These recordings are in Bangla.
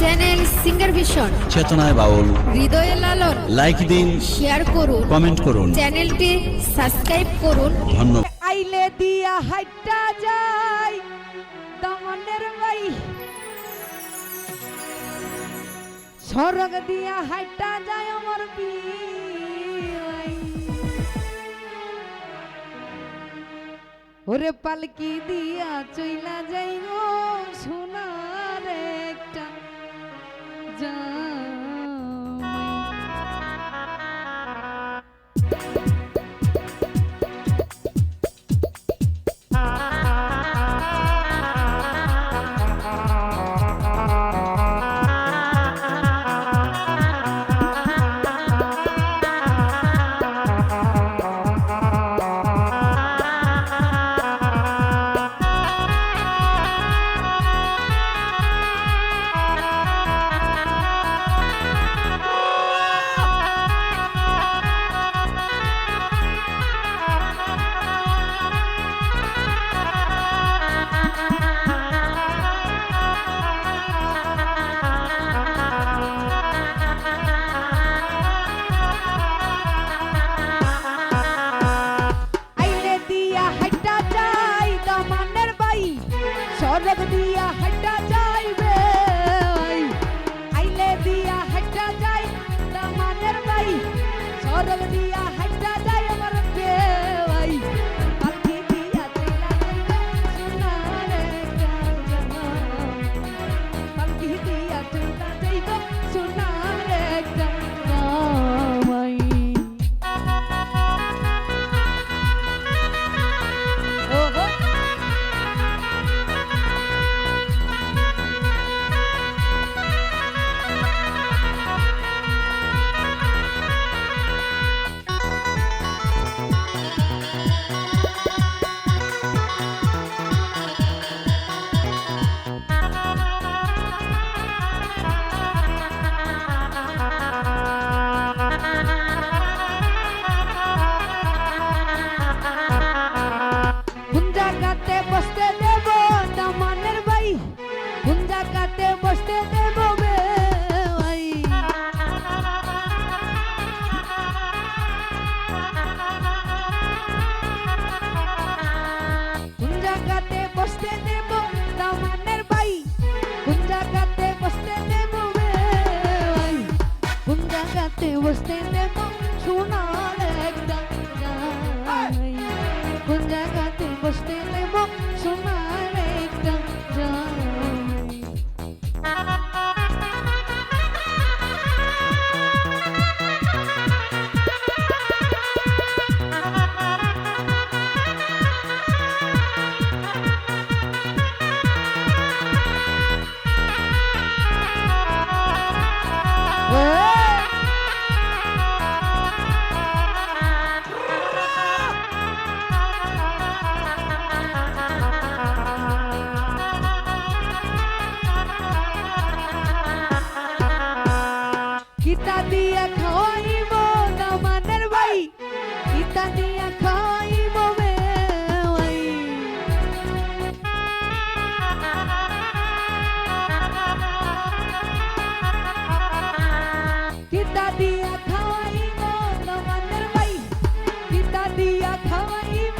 চ্যানেল সিঙ্গার ভিশন চেতনায় বাউল হৃদয়ে লালন লাইক দিন শেয়ার করুন. কমেন্ট করুন. চ্যানেলটি সাবস্ক্রাইব করুন. ধন্যবাদ। আইলে দিয়া হাইটা যাই দমনের বাই। সরগ দিয়া হাইটা যায় আমার বিয়াই ওরে পালকি দিয়া চইলা যাই গো একটা done. কোন জায়গাতে বসতে দেব সোনার একটা জামাই কোন কিতা দিয়া খাওয়াইব দামানের ভাই। কিতা দিয়া খাওয়াইব ভাই কিতা দিয়া খাওয়াইব দামানের ভাই। কিতা দিয়া খাওয়াইব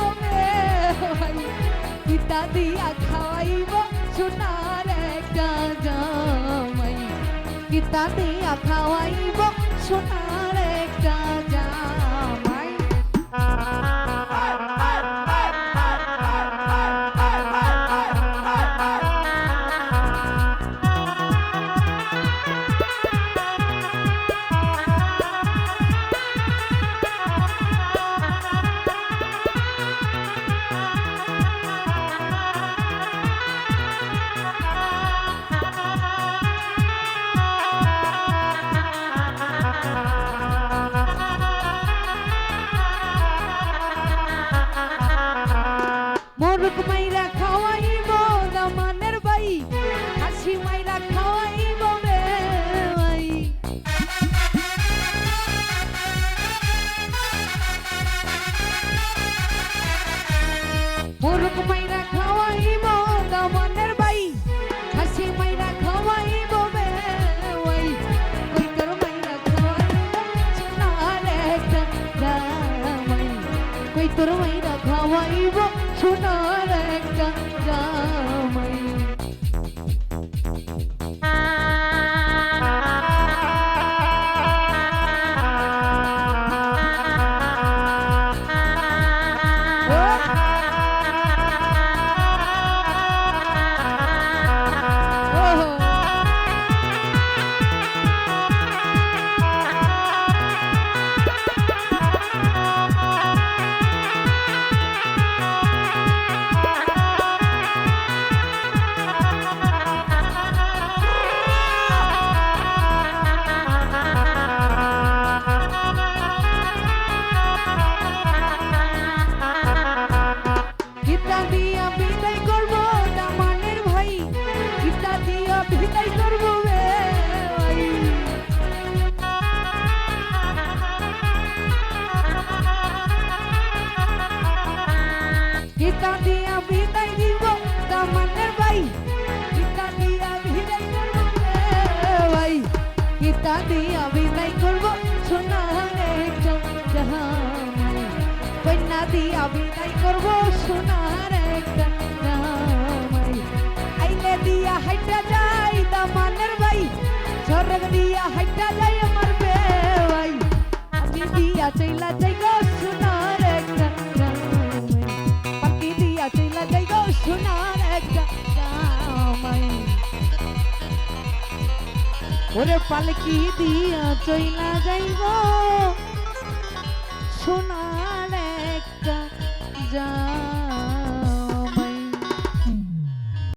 ভাই কিতা দিয়া খাওয়াইব সোনার একটা জামাই কিতা দিয়া খাওয়াইব மயக்க গীতা আমি তাই করব। সোনার একটা জাহামাই কন্যা আমি তাই করব। সোনার একটা জাহামাই আইলে দিয়া হাইটা যাই, দামানের ভাই। ঝরক দিয়া হাইটা যাই, আমার বে ভাই আমি দিয়া চইলা যাই ওরে পালকি দিয়া চইলা যাইব। সোনার একটা জামাই